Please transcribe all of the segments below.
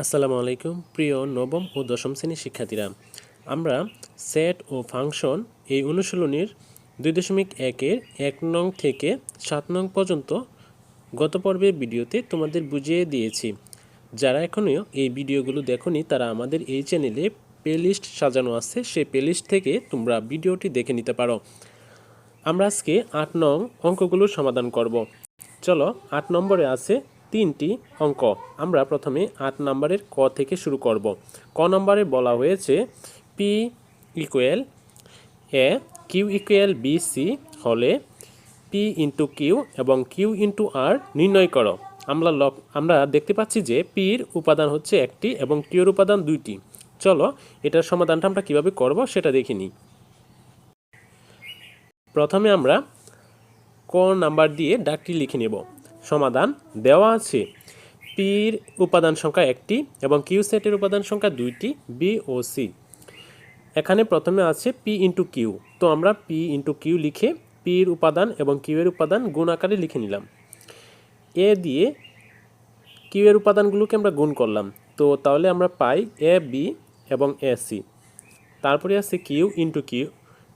আসসালামু আলাইকুম, প্রিয় নবম ও দশম শ্রেণির শিক্ষার্থীরা। আমরা সেট ও ফাংশন এই অনুশীলনীর দুই দশমিক একের এক নং থেকে সাত নং পর্যন্ত গত পর্বের ভিডিওতে তোমাদের বুঝিয়ে দিয়েছি। যারা এখনও এই ভিডিওগুলো দেখোনি, তারা আমাদের এই চ্যানেলে প্লেলিস্ট সাজানো আছে। সেই প্লেলিস্ট থেকে তোমরা ভিডিওটি দেখে নিতে পারো। আমরা আজকে আট নং অঙ্কগুলোর সমাধান করব। চলো, আট নম্বরে আছে তিনটি অঙ্ক। আমরা প্রথমে আট নম্বরের ক থেকে শুরু করব। ক নম্বরে বলা হয়েছে P equal A Q equal B C হলে পি ইন্টু কিউ এবং কিউ ইন্টু আর নির্ণয় করো। আমরা লক আমরা দেখতে পাচ্ছি যে পির উপাদান হচ্ছে একটি এবং কিউর উপাদান দুইটি। চলো এটার সমাধানটা আমরা কীভাবে করব সেটা দেখে নিই। প্রথমে আমরা ক নাম্বার দিয়ে ডাকটি লিখে নেব। সমাধান দেওয়া আছে। পির উপাদান সংখ্যা একটি এবং কিউ সেটের উপাদান সংখ্যা দুইটি বি ও সি এখানে প্রথমে আছে পি ইন্টু কিউ তো আমরা পি ইন্টু কিউ লিখে পির উপাদান এবং কিউ এর উপাদান গুণ আকারে লিখে নিলাম। এ দিয়ে কিউ এর উপাদানগুলোকে আমরা গুণ করলাম। তো তাহলে আমরা পাই এ বি এবং এ সি তারপরে আছে Q into Q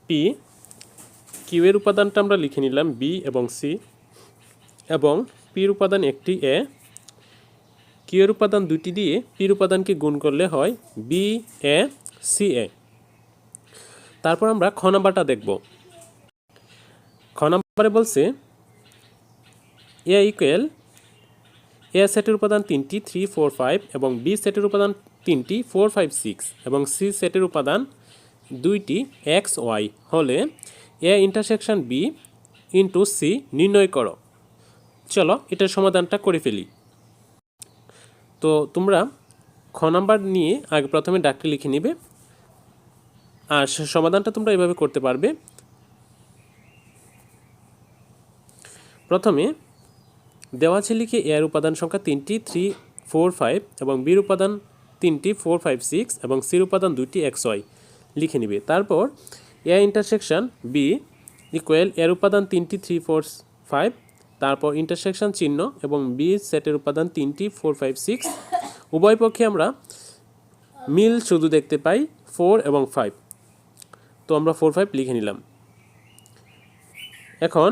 P Q এর উপাদানটা আমরা লিখে নিলাম বি এবং সি এবং পির উপাদান একটি এ। কিউ এর উপাদান দুটি দিয়ে পির উপাদানকে গুণ করলে হয় বি, এ, সি, এ। তারপর আমরা খ নাম্বারটা দেখব। খ নাম্বারে বলছে, এ ইকুয়াল এ সেটের উপাদান তিনটি, থ্রি, ফোর, ফাইভ এবং বি সেটের উপাদান তিনটি, ফোর, ফাইভ, সিক্স এবং সি সেটের উপাদান দুইটি, এক্স, ওয়াই। হলে A intersection B into C নির্ণয় করো। চলো এটার সমাধানটা করে ফেলি। তো তোমরা খ নাম্বার নিয়ে আগে প্রথমে ডাকটি লিখে নিবে। আর সমাধানটা তোমরা এভাবে করতে পারবে। প্রথমে দেওয়া আছে লিখে এর উপাদান সংখ্যা তিনটি, থ্রি, ফোর, ফাইভ এবং বির উপাদান তিনটি, ফোর, ফাইভ, সিক্স এবং সির উপাদান দুইটি, এক্স, ওয়াই লিখে নিবে। তারপর এ ইন্টারসেকশন বি ইকুয়াল এর উপাদান তিনটি, থ্রি, ফোর, ফাইভ তারপর ইন্টারসেকশন চিহ্ন এবং বি সেটের উপাদান তিনটি ফোর ফাইভ সিক্স উভয় পক্ষে আমরা মিল শুধু দেখতে পাই ফোর এবং ফাইভ তো আমরা ফোর ফাইভ লিখে নিলাম। এখন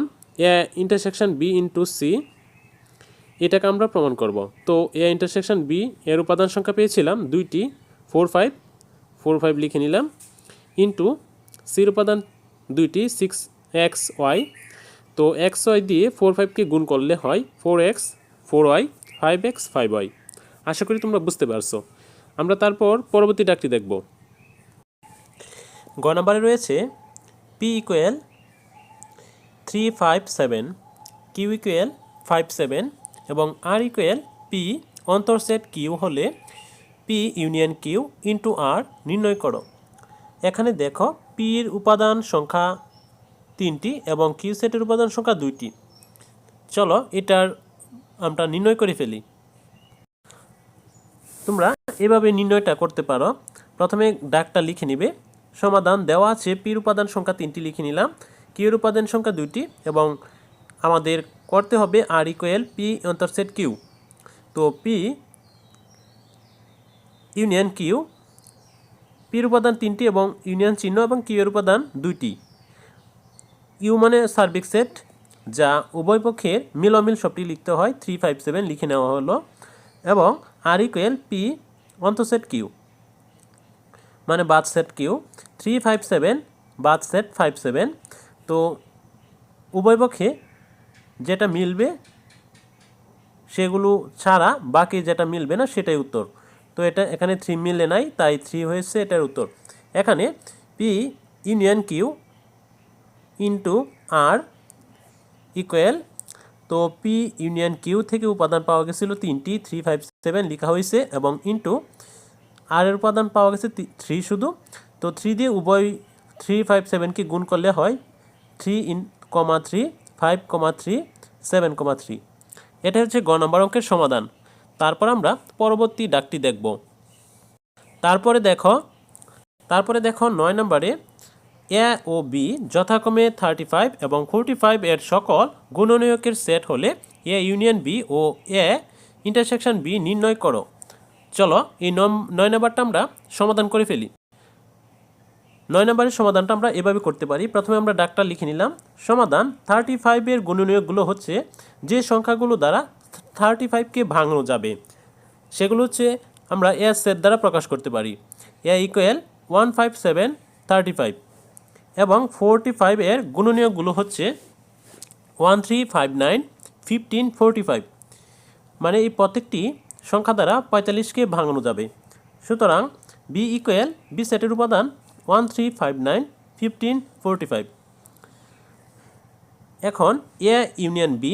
A intersection B into C এটাকে আমরা প্রমাণ করব। তো এ ইন্টারসেকশন বি এর উপাদান সংখ্যা পেয়েছিলাম দুইটি ফোর ফাইভ ফোর ফাইভ লিখে নিলাম। ইন্টু সির উপাদান দুইটি সিক্স এক্স ওয়াই তো এক্স ওয়াই দিয়ে ফোর ফাইভকে গুণ করলে হয় four X, four Y, five X, five Y. আশা করি তোমরা বুঝতে পারছ। আমরা তারপর পরবর্তী ডাকটি দেখব। গ নাম্বারে রয়েছে P equal three five seven Q equal five seven এবং আর ইকুয়াল পি অন্তর্সেট কিউ হলে P union Q into R নির্ণয় করো। এখানে দেখো পির উপাদান সংখ্যা তিনটি এবং কিউ সেটের উপাদান সংখ্যা দুইটি। চলো এটার আমরা নির্ণয় করে ফেলি। তোমরা এভাবে নির্ণয়টা করতে পারো। প্রথমে ডাকটা লিখে নিবে। সমাধান দেওয়া আছে পির উপাদান সংখ্যা তিনটি লিখে নিলাম। কিউর উপাদান সংখ্যা দুইটি এবং আমাদের করতে হবে আর ইকুয়াল পি অন্তর্সেট কিউ তো পি ইউনিয়ন কিউ পির উপাদান তিনটি এবং ইউনিয়ন চিহ্ন এবং কিউ এর উপাদান দুইটি। ইউ মানে সার্বিক সেট, যা উভয় পক্ষের মিল অমিল সবটি লিখতে হয় থ্রি ফাইভ সেভেন লিখে নেওয়া হলো, এবং আর ইকুয়াল পি অন্তঃসেট কিউ মানে বাদ set Q three five seven বাদ সেট ফাইভ সেভেন তো উভয় পক্ষে যেটা মিলবে সেগুলো ছাড়া বাকি যেটা মিলবে না সেটাই উত্তর। তো এটা এখানে থ্রি মিলে নাই, তাই থ্রি হয়েছে, এটার উত্তর। এখানে P union Q into R equal তো পি ইউনিয়ন কিউ থেকে উপাদান পাওয়া গেছিল তিনটি থ্রি ফাইভ সেভেন লেখা হয়েছে এবং ইন্টু আর এর উপাদান পাওয়া গেছে থ্রি শুধু। তো থ্রি দিয়ে উভয় থ্রি ফাইভ সেভেনকে গুণ করলে হয় three in comma three five comma three seven comma three এটা হচ্ছে গ নম্বর অঙ্কের সমাধান। তারপর আমরা পরবর্তী ডাকটি দেখব। তারপরে দেখো তারপরে দেখো নয় নম্বরে এ ও বি যথাক্রমে থার্টি ফাইভ এবং ফোরটি ফাইভ এর সকল গুণনীয়কের সেট হলে এ ইউনিয়ন বি ও এ ইন্টারসেকশন বি নির্ণয় করো। চলো এই নয় নাম্বারটা আমরা সমাধান করে ফেলি। নয় নম্বরের সমাধানটা আমরা এভাবে করতে পারি। প্রথমে আমরা ডাকটা লিখে নিলাম। সমাধান থার্টি ফাইভের গুণনীয়কগুলো হচ্ছে যে সংখ্যাগুলো দ্বারা থার্টি ফাইভকে ভাঙানো যাবে, সেগুলো হচ্ছে আমরা এ সেট দ্বারা প্রকাশ করতে পারি। A equal one five seven thirty five. এবং ফোরটি ফাইভ এর গুণনীয়কগুলো হচ্ছে one three five nine fifteen forty five মানে এই প্রত্যেকটি সংখ্যা দ্বারা পঁয়তাল্লিশকে ভাঙানো যাবে। সুতরাং বি ইকুয়াল বি সেটের উপাদান one three five nine fifteen forty five এখন এ ইউনিয়ন বি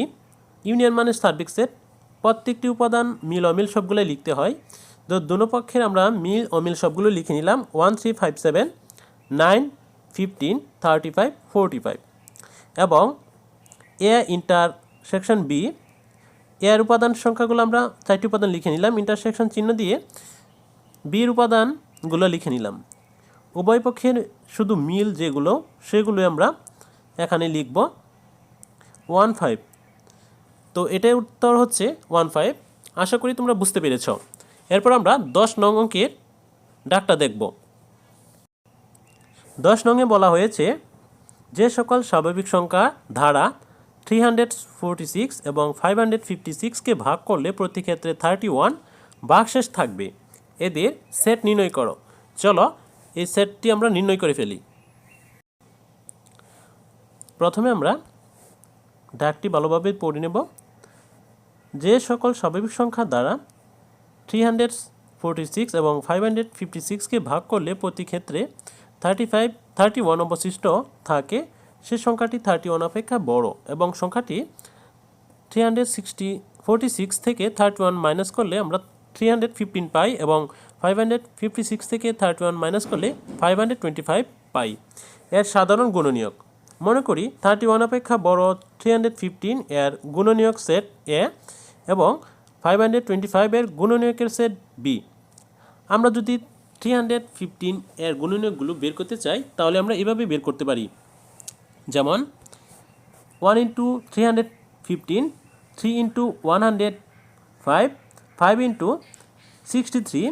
ইউনিয়ন মানে সার্বিক সেট প্রত্যেকটি উপাদান মিল অমিল সবগুলোই লিখতে হয়। তো দুনো পক্ষের আমরা মিল অমিল সবগুলো লিখে নিলাম one three five seven nine fifteen thirty five forty five এবং এ ইন্টার সেকশন বি এর উপাদান সংখ্যাগুলো আমরা চারটি উপাদান লিখে নিলাম। ইন্টারসেকশন চিহ্ন দিয়ে বির উপাদানগুলো লিখে নিলাম। উভয় পক্ষের শুধু মিল যেগুলো সেগুলো আমরা এখানে লিখব। ওয়ান ফাইভ তো এটার উত্তর হচ্ছে ওয়ান ফাইভ আশা করি তোমরা বুঝতে পেরেছ। এরপর আমরা দশ নং অঙ্কের ডাকটা দেখব। দশ নংয়ে বলা হয়েছে যে সকল স্বাভাবিক সংখ্যা ধারা থ্রি হান্ড্রেড ফোরটি সিক্স এবং ফাইভ হান্ড্রেড ফিফটি সিক্সকে ভাগ করলে প্রতি ক্ষেত্রে থার্টি ওয়ান বাকশেষ থাকবে। এদের সেট নির্ণয় করো। চলো এই সেটটি আমরা নির্ণয় করে ফেলি। প্রথমে আমরা ডাকটি ভালোভাবে পড়ে নেব। যে সকল স্বাভাবিক সংখ্যা দ্বারা থ্রি হান্ড্রেড ফোরটি সিক্স এবং ফাইভ হান্ড্রেড ফিফটি সিক্সকে ভাগ করলে প্রতি ক্ষেত্রে থার্টি ফাইভ থার্টি ওয়ান অবশিষ্ট থাকে, সে সংখ্যাটি থার্টি ওয়ান অপেক্ষা বড় এবং সংখ্যাটি three hundred sixty forty six থেকে থার্টি ওয়ান মাইনাস করলে আমরা থ্রি হান্ড্রেড ফিফটিন পাই এবং ফাইভ হান্ড্রেড ফিফটি সিক্স থেকে থার্টি ওয়ান মাইনাস করলে ফাইভ হান্ড্রেড টোয়েন্টি ফাইভ পাই। এর সাধারণ গুণনীয়ক। মনে করি থার্টি ওয়ান অপেক্ষা বড় থ্রি হান্ড্রেড ফিফটিন এর গুণনীয়ক সেট এ এবং ফাইভ হান্ড্রেড টোয়েন্টি ফাইভের গুণনীয়কের সেট বি। আমরা যদি থ্রি হান্ড্রেড ফিফটিন এর গুণনীয়কগুলো বের করতে চাই, তাহলে আমরা এভাবে বের করতে পারি। যেমন one into three hundred fifteen three into one hundred five five into sixty three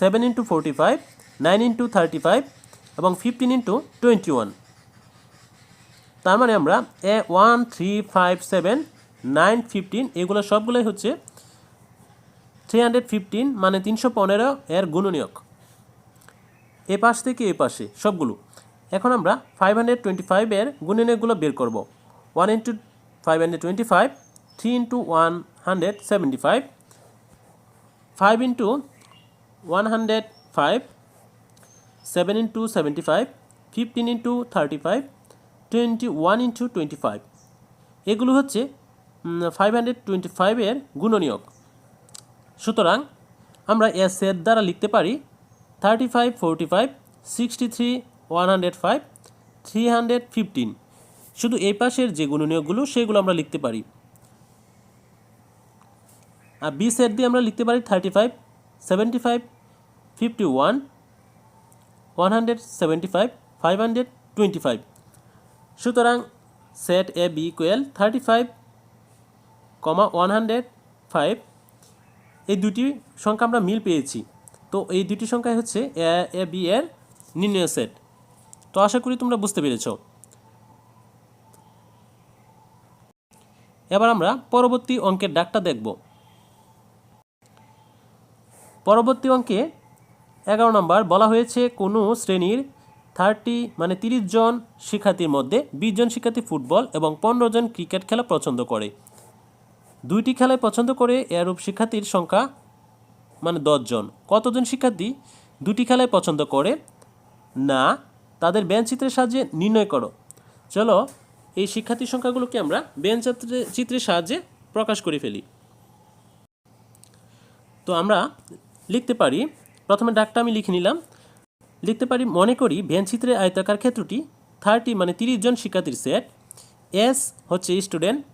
seven into forty five nine into thirty five এবং ফিফটিন ইন্টু টোয়েন্টি ওয়ান তার মানে আমরা A one three five seven nine fifteen এগুলো সবগুলোই হচ্ছে three hundred fifteen মানে তিনশো পনেরো এর গুণনীয়ক। এ পাশ থেকে এ পাশে, সবগুলো। এখন আমরা ফাইভ হান্ড্রেড টোয়েন্টি ফাইভের গুণনীয়কগুলো বের করব। One into five hundred twenty five three into one hundred seventy five five into one hundred five seven into seventy five fifteen into thirty five twenty one into twenty five এগুলো হচ্ছে five hundred twenty ফাইভের গুণনীয়ক। সুতরাং আমরা এর set দ্বারা লিখতে পারি thirty five forty five sixty three one hundred five three hundred fifteen শুধু এই পাশের যে গুণনীয়কগুলো, সেগুলো আমরা লিখতে পারি। আর বি সেট দিয়ে আমরা লিখতে পারি thirty five seventy five fifty one one hundred seventy five five hundred twenty five সুতরাং set A B equal thirty five comma one hundred five এই দুটি সংখ্যা আমরা মিল পেয়েছি। তো এই দুটি সংখ্যাই হচ্ছে এ বি এর নির্ণয় সেট। তো আশা করি তোমরা বুঝতে পেরেছ। এবার আমরা পরবর্তী অঙ্কের ডাকটা দেখব। পরবর্তী অঙ্কে এগারো নম্বর বলা হয়েছে কোনো শ্রেণির থার্টি মানে তিরিশ জন শিক্ষার্থীর মধ্যে বিশ জন শিক্ষার্থী ফুটবল এবং পনেরো জন ক্রিকেট খেলা পছন্দ করে। দুইটি খেলায় পছন্দ করে এরূপ শিক্ষার্থীর সংখ্যা মানে দশজন কতজন শিক্ষার্থী? দুটি খেলায় পছন্দ করে? না। তাদের বেঞ্চ চিত্রের সাহায্যে নির্ণয় করো। চলো, এই শিক্ষার্থীর সংখ্যাগুলোকে আমরা চিত্রে- চিত্রের সাহায্যে প্রকাশ করে ফেলি। তো আমরা লিখতে পারি, প্রথমে ডাকটা আমি লিখে নিলাম। লিখতে পারি, মনে করি ভেন চিত্রের আয়তাকার ক্ষেত্রটি থার্টি মানে তিরিশ জন শিক্ষার্থীর সেট এস হচ্ছে স্টুডেন্ট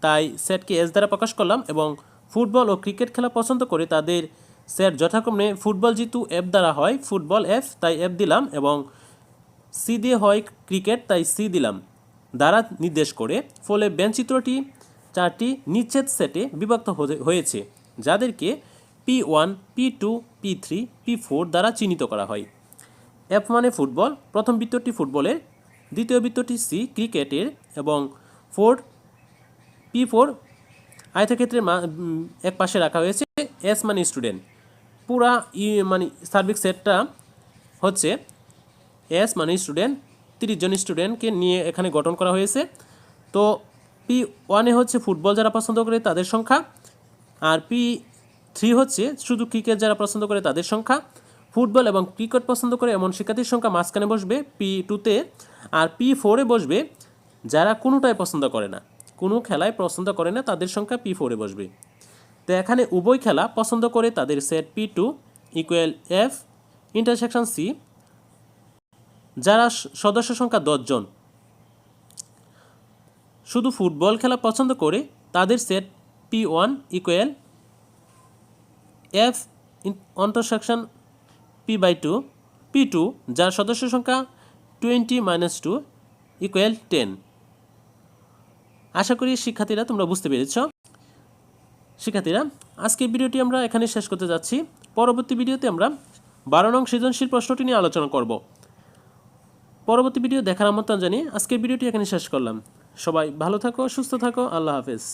তাই সেটকে এস দ্বারা প্রকাশ করলাম এবং ফুটবল ও ক্রিকেট খেলা পছন্দ করে তাদের। স্যার যথাক্রমে ফুটবল যেহেতু অ্যাপ দ্বারা হয়, ফুটবল এফ তাই অ্যাপ দিলাম এবং সি দিয়ে হয় ক্রিকেট, তাই সি দিলাম দ্বারা নির্দেশ করে। ফলে বেঞ্চিত্রটি চারটি নিচ্ছেদ সেটে বিভক্ত হয়েছে, যাদেরকে P one, P two, P three, P four দ্বারা চিহ্নিত করা হয়। এফ মানে ফুটবল। প্রথম বৃত্তটি ফুটবলের, দ্বিতীয় বৃত্তটি সি ক্রিকেটের এবং ফোর পি ফোর আয়তক্ষেত্রের এক পাশে রাখা হয়েছে এস মানে স্টুডেন্ট পুরা ই মানে সার্বিক সেটটা হচ্ছে এস মানে স্টুডেন্ট তিরিশ জন স্টুডেন্টকে নিয়ে এখানে গঠন করা হয়েছে। তো পি ওয়ানে হচ্ছে ফুটবল যারা পছন্দ করে তাদের সংখ্যা, আর পি থ্রি হচ্ছে শুধু ক্রিকেট যারা পছন্দ করে তাদের সংখ্যা। ফুটবল এবং ক্রিকেট পছন্দ করে এমন শিক্ষার্থীর সংখ্যা মাঝখানে বসবে পি টুতে আর পি ফোরে বসবে যারা কোনোটাই পছন্দ করে না। কোনো খেলায় পছন্দ করে না, তাদের সংখ্যা পি ফোরে বসবে। তো এখানে উভয় খেলা পছন্দ করে তাদের set P two equal F intersection C যারা সদস্য সংখ্যা দশজন শুধু ফুটবল খেলা পছন্দ করে, তাদের set P one equal F intersection P by two, P two, যার সদস্য সংখ্যা twenty minus two equal ten আশা করি শিক্ষার্থীরা তোমরা বুঝতে পেরেছ। শিক্ষার্থীরা আজকের ভিডিওটি আমরা এখানে শেষ করতে যাচ্ছি। পরবর্তী ভিডিওতে আমরা বারো নং সৃজনশীল প্রশ্নটি নিয়ে আলোচনা করব। পরবর্তী ভিডিও দেখার আমন্ত্রণ জানিয়ে আজকের ভিডিওটি এখানে শেষ করলাম। সবাই ভালো থাকো, সুস্থ থাকো, আল্লাহ হাফেজ।